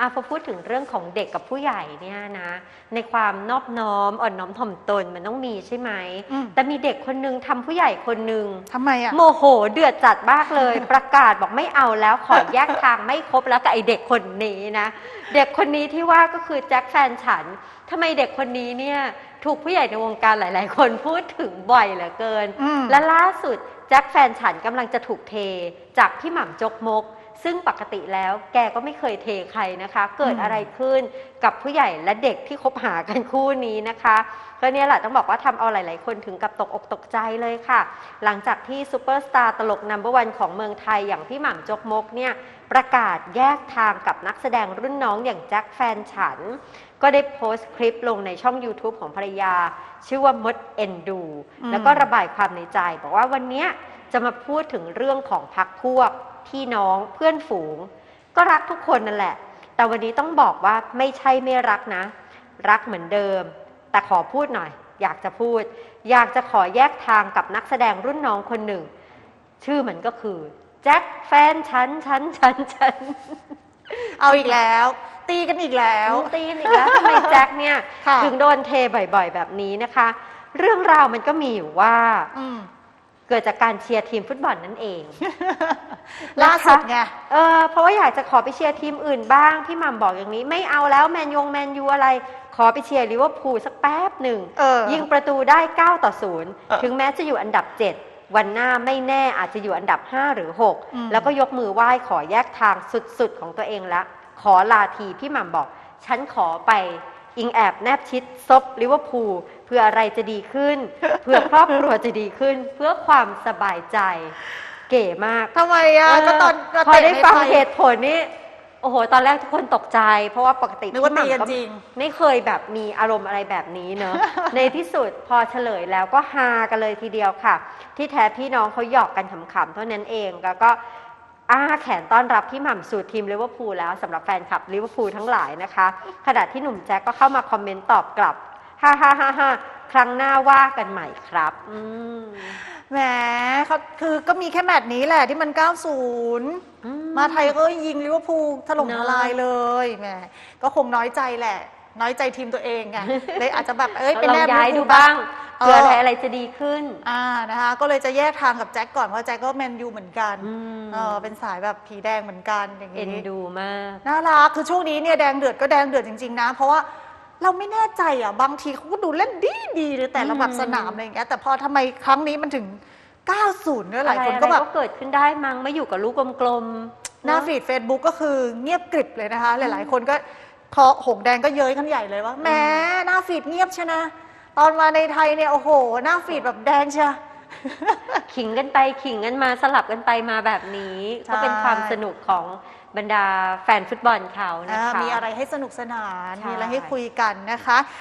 อะพอพูดถึงเรื่องของเด็กกับผู้ใหญ่เนี่ยนะ ในความนอบน้อมอ่อนน้อมถ่อมตนมันต้องมีใช่ไหมอืม แต่มีเด็กคนนึงทำผู้ใหญ่คนนึงทำไมอะ โมโหเดือดจัดมากเลย ประกาศบอกไม่เอาแล้วขอแยกทางไม่คบแล้วกับไอเด็กคนนี้นะ เด็กคนนี้ที่ว่าก็คือแจ็คแฟนฉันทำไมเด็กคนนี้เนี่ยถูกผู้ใหญ่ในวงการหลาย ๆ คนพูดถึงบ่อยเหลือเกิน อืม และล่าสุดแจ็คแฟนฉันกำลังจะถูกเทจากพี่หม่ำจกมก ซึ่งปกติแล้วแกก็ไม่เคยเทใครนะคะ เกิดอะไรขึ้นกับผู้ใหญ่และเด็กที่คบหากันคู่นี้นะคะก็เนี่ยแหละต้องบอกว่าทำเอาหลาย ๆ คนถึงกับตกอกตกใจเลยค่ะ หลังจากที่ซูเปอร์สตาร์ตลกนัมเบอร์วันของเมืองไทยอย่างพี่หม่ำจกมกเนี่ยประกาศแยกทางกับนักแสดงรุ่นน้องอย่างแจ็คแฟนฉัน ก็ได้โพสต์คลิปลงในช่อง YouTube ของภรรยา ชื่อว่ามดเอ็นดูอืมแล้วก็ระบายความในใจ บอกว่าวันเนี้ย จะมาพูดถึงเรื่องของพักพวก พี่น้องเพื่อนฝูง ก็รักทุกคนนั่นแหละ แต่วันนี้ต้องบอกว่าไม่ใช่ไม่รักนะ รักเหมือนเดิม แต่ขอพูดหน่อย อยากจะพูด อยากจะขอแยกทางกับนักแสดงรุ่นน้องคนหนึ่ง ชื่อมันก็คือแจ็คแฟนฉันฉันฉันฉันเอาอีกแล้ว ตีกันอีกแล้วตีนอีกแล้วทำไมแจ็คเนี่ยค่ะถึงโดนเทบ่อย ๆ แบบนี้นะคะ เรื่องราวมันก็มีอยู่ว่าอืม เกิดจากการเชียร์ทีมฟุตบอลนั่นเองล่าสุดไงเออเพราะว่าอยากจะขอไปเชียร์ทีมอื่นบ้าง พี่หม่ำบอกอย่างนี้ ไม่เอาแล้วแมนยงแมนยูอะไร ขอไปเชียร์ลิเวอร์พูลสักแป๊บหนึ่งเออยิงประตูได้ 9 ต่อเออ0 ถึงแม้จะอยู่อันดับ 7 วันหน้าไม่แน่อาจจะอยู่อันดับ 5 หรืออืม6แล้วก็ยกมือไหว้ขอแยกทางสุดๆของตัวเองละ ขอลาทีพี่หม่ำบอก ฉันขอไป อิงแอบแนบชิดซบลิเวอร์พูลเพื่ออะไรจะดีขึ้น เพื่อครอบครัวจะดีขึ้น เพื่อความสบายใจ เก๋มากทำไมอะก็ตอนเออเราพอเตะได้ในฟังไทย เหตุผลนี่โอ้โห ตอนแรกทุกคนตกใจ เพราะว่าปกตินึกว่าพี่หตีกันม่ำจริง ไม่เคยแบบมีอารมณ์อะไรแบบนี้เนอะ ในที่สุดพอเฉลยแล้วก็ฮากันเลยทีเดียวค่ะ ที่แท้พี่น้องเขาหยอกกันขำๆเท่านั้นเองแล้วก็ อ้าแขนต้อนรับพี่หม่ำสู่ทีมลิเวอร์พูลแล้วสำหรับแฟนคลับลิเวอร์พูลทั้งหลายนะคะ ขณะที่หนุ่มแจ็คก็เข้ามาคอมเมนต์ตอบกลับฮ่าฮ่าฮ่าฮ่าครั้งหน้าว่ากันใหม่ครับอืมแหมเขาคือก็มีแค่แมตช์นี้แหละที่มัน 90 อื มาไทยก็ยิงลิเวอร์พูลถล่มเนทอะลายเลยแหมก็คงน้อยใจแหละ น้อยใจทีมตัวเองไงเลยอาจจะแบบเอ้ยเป็นลแนองบย้ายลิดูเวอร์พูลบ้าง เออเผื่ออะไรอะไรจะดีขึ้น อ่านะคะก็เลยจะแยกทางกับแจ็คก่อนเพราะแจ็คก็แมนยูเหมือนกันอืมเออเป็นสายแบบผีแดงเหมือนกันอย่างเอ็นนี้ดูมากน่ารักคือช่วงนี้เนี่ยแดงเดือดก็แดงเดือดจริงๆนะ เพราะว่าเราไม่แน่ใจอะบางทีเขาก็ดูเล่นดีดีๆเลยแต่ละแบบอืมสนามอะไรอย่างเงี้ยแต่พอทำไมครั้งนี้มันถึง 90เนี่ยหลายคนอะไรก็แบบอะไรเกิดขึ้นได้มั้งไม่อยู่กับลูกกลมๆหน้าเอะฟีด Facebook ก็คือเงียบกริบเลยนะคะ หลายๆ คนก็พอหงแดงก็เย้ยกันใหญ่เลยว่าแหมหน้าฟีดเงียบชนะ ตอนมาในไทยเนี่ยโอ้โห หน้าฟีดแบบแดงเชีย ขิงกันไปขิงกันมาสลับกันไปมาแบบนี้ ใช่ ก็เป็นความสนุกของบรรดาแฟนฟุตบอลเขานะอ่าคะ มีอะไรให้สนุกสนาน ใช่ มีอะไรให้คุยกันนะคะ